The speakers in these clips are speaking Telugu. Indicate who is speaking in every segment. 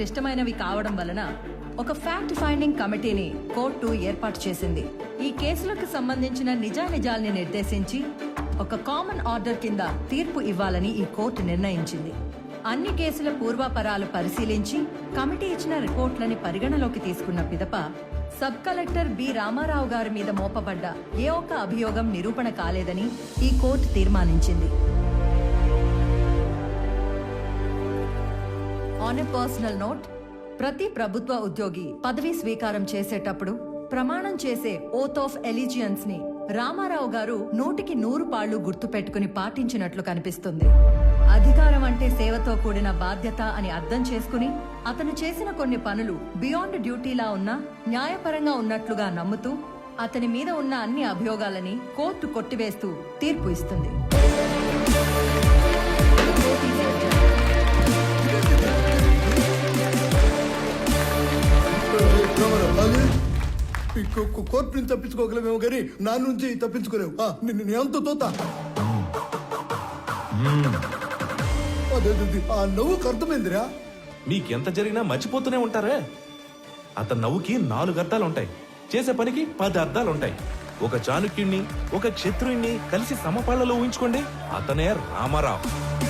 Speaker 1: క్లిష్టమైనవి కావడం వలన ఒక ఫ్యాక్ట్ ఫైండింగ్ కమిటీని కోర్టు ఏర్పాటు చేసింది. ఈ కేసులకు సంబంధించిన నిజానిజాల్ని నిర్దేశించి ఒక కామన్ ఆర్డర్ కింద తీర్పు ఇవ్వాలని ఈ కోర్టు నిర్ణయించింది. అన్ని కేసుల పూర్వాపరాలు పరిశీలించి కమిటీ ఇచ్చిన రిపోర్ట్లని పరిగణలోకి తీసుకున్న పిదప సబ్ కలెక్టర్ బి రామారావు గారి మీద మోపబడ్డ ఏ ఒక్క అభియోగం నిరూపణ కాలేదని ఈ కోర్టు తీర్మానించింది. ఆన్ ఎ పర్సనల్ నోట్ ప్రతి ప్రభుత్వ ఉద్యోగి పదవీ స్వీకారం చేసేటప్పుడు ప్రమాణం చేసే ఓత్ ఆఫ్ ఎలిజియన్స్ని రామారావు గారు నూటికి నూరు పాళ్ళు గుర్తుపెట్టుకుని పాటించినట్లు కనిపిస్తుంది. అధికారం అంటే సేవతో కూడిన బాధ్యత అని అర్థం చేసుకుని అతను చేసిన కొన్ని పనులు బియాండ్ డ్యూటీలా ఉన్నా న్యాయపరంగా ఉన్నట్లుగా నమ్ముతూ అతని మీద ఉన్న అన్ని అభియోగాలని కోర్టు కొట్టివేస్తూ తీర్పు ఇస్తుంది.
Speaker 2: కోర్టు నుంచి తప్పించుకోగలమేమో కానీ నా నుంచి తప్పించుకోలేవు. నిన్ను అంత తోత. ఆ నవ్వుకు అర్థమైందిరా
Speaker 3: మీకెంత జరిగినా మర్చిపోతూనే ఉంటారే. అతని నవ్వుకి నాలుగు అర్థాలు ఉంటాయి. చేసే పనికి పది అర్థాలు ఉంటాయి ఒక చాణుక్యుణ్ణి ఒక క్షత్రుణ్ణి కలిసి సమపాళ్ళలో ఊహించుకోండి. అతనే రామారావు.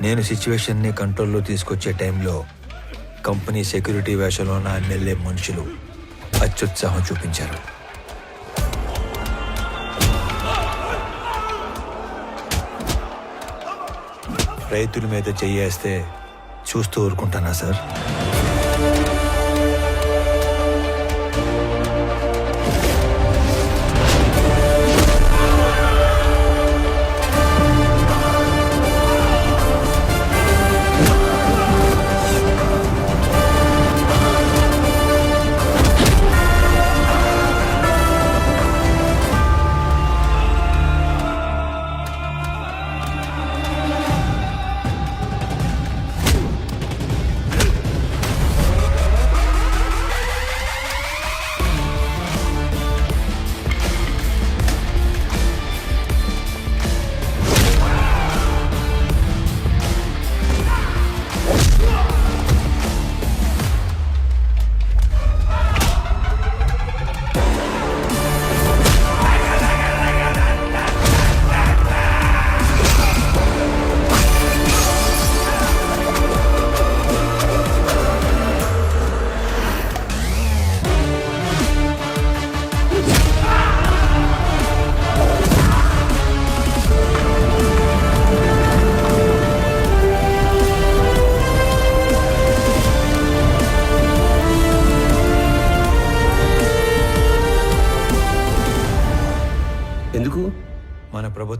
Speaker 4: నేను సిచ్యువేషన్ని కంట్రోల్లో తీసుకొచ్చే టైంలో కంపెనీ సెక్యూరిటీ వేషంలో నా ఎమ్మెల్యే మనుషులు అత్యుత్సాహం చూపించారు. రైతుల మీద చెయ్యేస్తే చూస్తూ ఊరుకుంటానా సార్?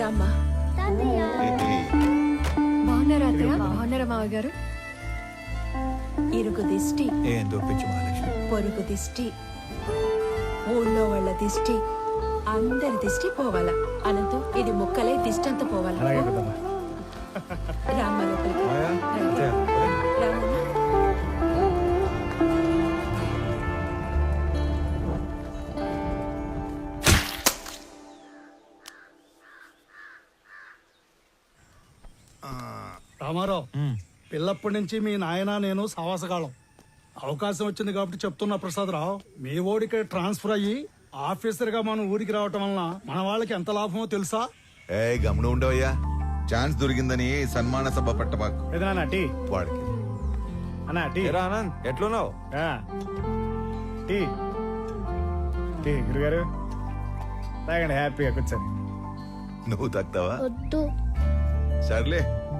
Speaker 5: రామ్మా బాగున్నారా అత్తయ్య బాగున్నారా మావ గారు
Speaker 6: ఇరుగు దిష్టి
Speaker 4: ఏం దొప్పించి మహాలక్ష్మి?
Speaker 6: పొరుగు దిష్టి ఊళ్ళో వాళ్ళ దిష్టి అందరి దిష్టి పోవాలా. అనంతం ఇది ముక్కలై దిష్టి అంతా పోవాలా.
Speaker 2: పిల్లప్పటి నుంచి మీ నాయన నేను సావాసకాలం అవకాశం వచ్చింది కాబట్టి చెప్తున్నా ప్రసాదరావు మీ ఓడికి ట్రాన్స్ఫర్ అయ్యి ఆఫీసర్గా మన ఊరికి రావటం వలన మన వాళ్ళకి ఎంత లాభమో తెలుసా?
Speaker 7: ఏ గమనం ఉండవయ్యా ఛాన్స్ దొరికిందని సన్మాన సభ పెట్టబాకు
Speaker 8: ఏదైనా టీ?
Speaker 7: వాడికి.
Speaker 8: అన్నా టీ?
Speaker 4: ఏరా ఆనంద్ ఎట్లున్నావు?
Speaker 8: ఆ. టీ? టీ గురుగారు. తాగండి హ్యాపీగా కూర్చొని
Speaker 7: నువ్వు తక్కువా సర్లే.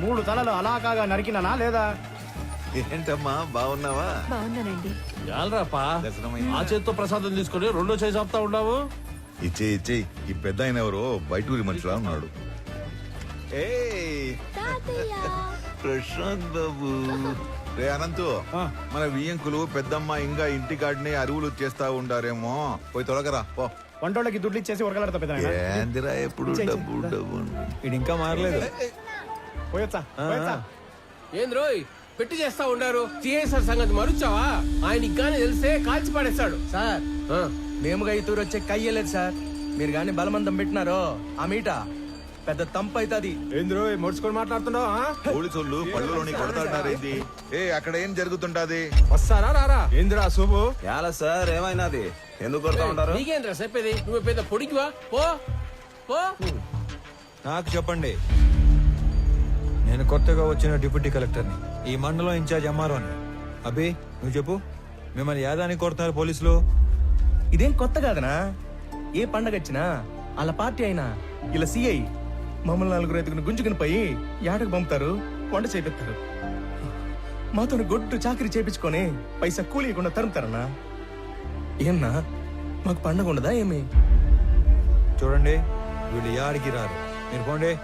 Speaker 8: మూడు తలలు అలా కాగా నరికినానా లేదా?
Speaker 7: ఏంటమ్మా బాగున్నావా?
Speaker 6: బాగున్నానండి.
Speaker 3: చాలరాపా? ఆ చేత్తో ప్రసాదం తీసుకొని రెండో చేసి ఆపుతా ఉండవు
Speaker 7: ఇచ్చే ఇచ్చే ఈ పెద్ద ఆయన ఎవరో బయటూరి మనిషిలా ఉన్నాడు! ప్రశాంత్ బాబు. రే అనంతు మన వియ్యంకులు పెద్దమ్మ ఇంకా ఇంటికాడిని అరువులు చేస్తా ఉండారేమో. పోయి తొలగరా పో.
Speaker 8: వంటోళ్ళకి దుడ్లు ఇచ్చేసి ఉరకలాడతా పెద్ద
Speaker 7: ఏందిరా ఎప్పుడు డబ్బు డబ్బు?
Speaker 4: ఇంకా మారలేదు.
Speaker 8: పోయొచ్చా? పోయొచ్చా?
Speaker 9: ఏంద్రోయ్ పెట్టి చేస్తా ఉండారు. సిఎస్ఆర్ సంగతి మరుచావా? ఆయనకి గాని తెలిస్తే కాల్చి పడేస్తాడు
Speaker 10: సార్ మేముగా ఈ తూరు వచ్చే కయ్యలేదు సార్. మీరు గాని బలమందం పెట్టినారో ఆ మీట పెద్ద తంపు అవుతుంది
Speaker 8: ఏంద్రో మొడుచుకొని మాట్లాడుతున్నావు?
Speaker 7: పళ్ళులోని కొడతాడారేంది ఏ అక్కడ ఏం జరుగుతుంటాది?
Speaker 8: వస్తారా రారా? ఏందిరా శుభు
Speaker 10: ఎలా సార్ ఏమైనాది? ఎందుకు కొడతా ఉంటారు?
Speaker 9: నీకేంద్రా చెప్పేది? నువ్వు పెద్ద పొడికివా? పో పో.
Speaker 4: నాకు చెప్పండి. నేను కొత్తగా వచ్చిన డిప్యూటీ కలెక్టర్ని. ఈ మండలం ఇన్ఛార్జ్ ఎంఆర్ఓని. అభి నువ్వు చెప్పు. మిమ్మల్ని యాదానికి కొడుతున్నారు పోలీసులు.
Speaker 10: ఇదేం కొత్త కాదనా? ఏ పండగ వచ్చినా వాళ్ళ పార్టీ అయినా ఇలా సిఐ మమ్మల్ని నలుగురు ఎదుగుని గుంజుకుని పోయి యాడకు పంపుతారు వంట చేపిస్తారు మాతో గొడ్డు చాకరీ చేపించుకొని పైసా కూలీయకుండా తరుముతారన్నా? ఏమన్నా? మాకు పండగ ఉండదా ఏమి?
Speaker 4: చూడండి వీళ్ళు యాడికి రారు. మీరు పోండి.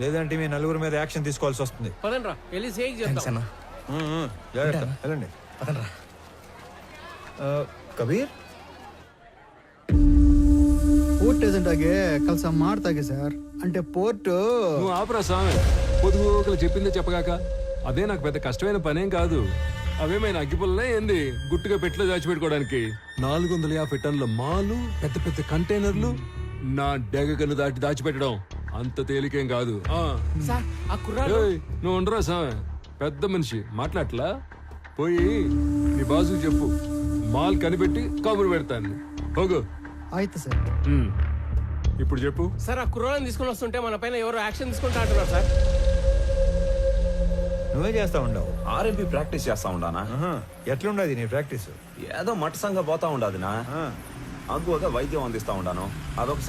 Speaker 4: లేదంటే మీ నలుగురు మీద యాక్షన్ తీసుకోవాల్సి వస్తుంది
Speaker 9: పదండ్రా వెళ్ళి సేక్ చేద్దాం
Speaker 4: ఉమ్, ఉమ్, జాగ్రత్త వెళ్ళండి
Speaker 10: కబీర్
Speaker 2: పోర్ట్ ఏజెంట్ ఆగే కలిసి ಮಾಡ್ತಾಗೆ ಸರ್ అంటే పోర్టు
Speaker 11: నువ్వు ఆపరా స్వామి పొదుగు ఒకరు చెప్పిందే చెప్పగాక అదే నాకు పెద్ద కష్టమైన పనేం కాదు అవేమైనా అగ్గిపుల్లనే ఏంది గుట్టుగా పెట్లో దాచిపెట్టుకోవడానికి నాలుగు వందల యాభై టన్నుల మాలు పెద్ద పెద్ద కంటైనర్లు నా డెగ కన్ను దాటి దాచిపెట్టడం అంత తేలికేం కాదు ఆ.
Speaker 9: సార్ ఆ కుర్రాడు
Speaker 11: ఏయ్, నువ్వు ఉండరా స్వామి పెద్ద మనిషి మాట్లాడలా పోయి నీ బాసు చెప్పు మాల్ కనిపెట్టి కబురు పెడతాను పోగు
Speaker 2: ಆಯ್ತು ಸರ್
Speaker 11: ఉమ్. ఇప్పుడు చెప్పు
Speaker 9: సార్ ఆ కుర్రాళ్ళని తీసుకొని వస్తుంటే మన పైన ఎవరు యాక్షన్ తీసుకుంటా అంటున్నారు సార్
Speaker 4: నువ్వే చేస్తా ఉండవు
Speaker 12: ఆర్ఎంపీ ప్రాక్టీస్ చేస్తా ఉండానా
Speaker 4: ఆహా, ఎట్లుండదు నీ ప్రాక్టీస్
Speaker 12: ఏదో మట్టసంగా పోతా ఉండాదినా అగ్గువగా వైద్యం అందిస్తా ఉండాను అదొక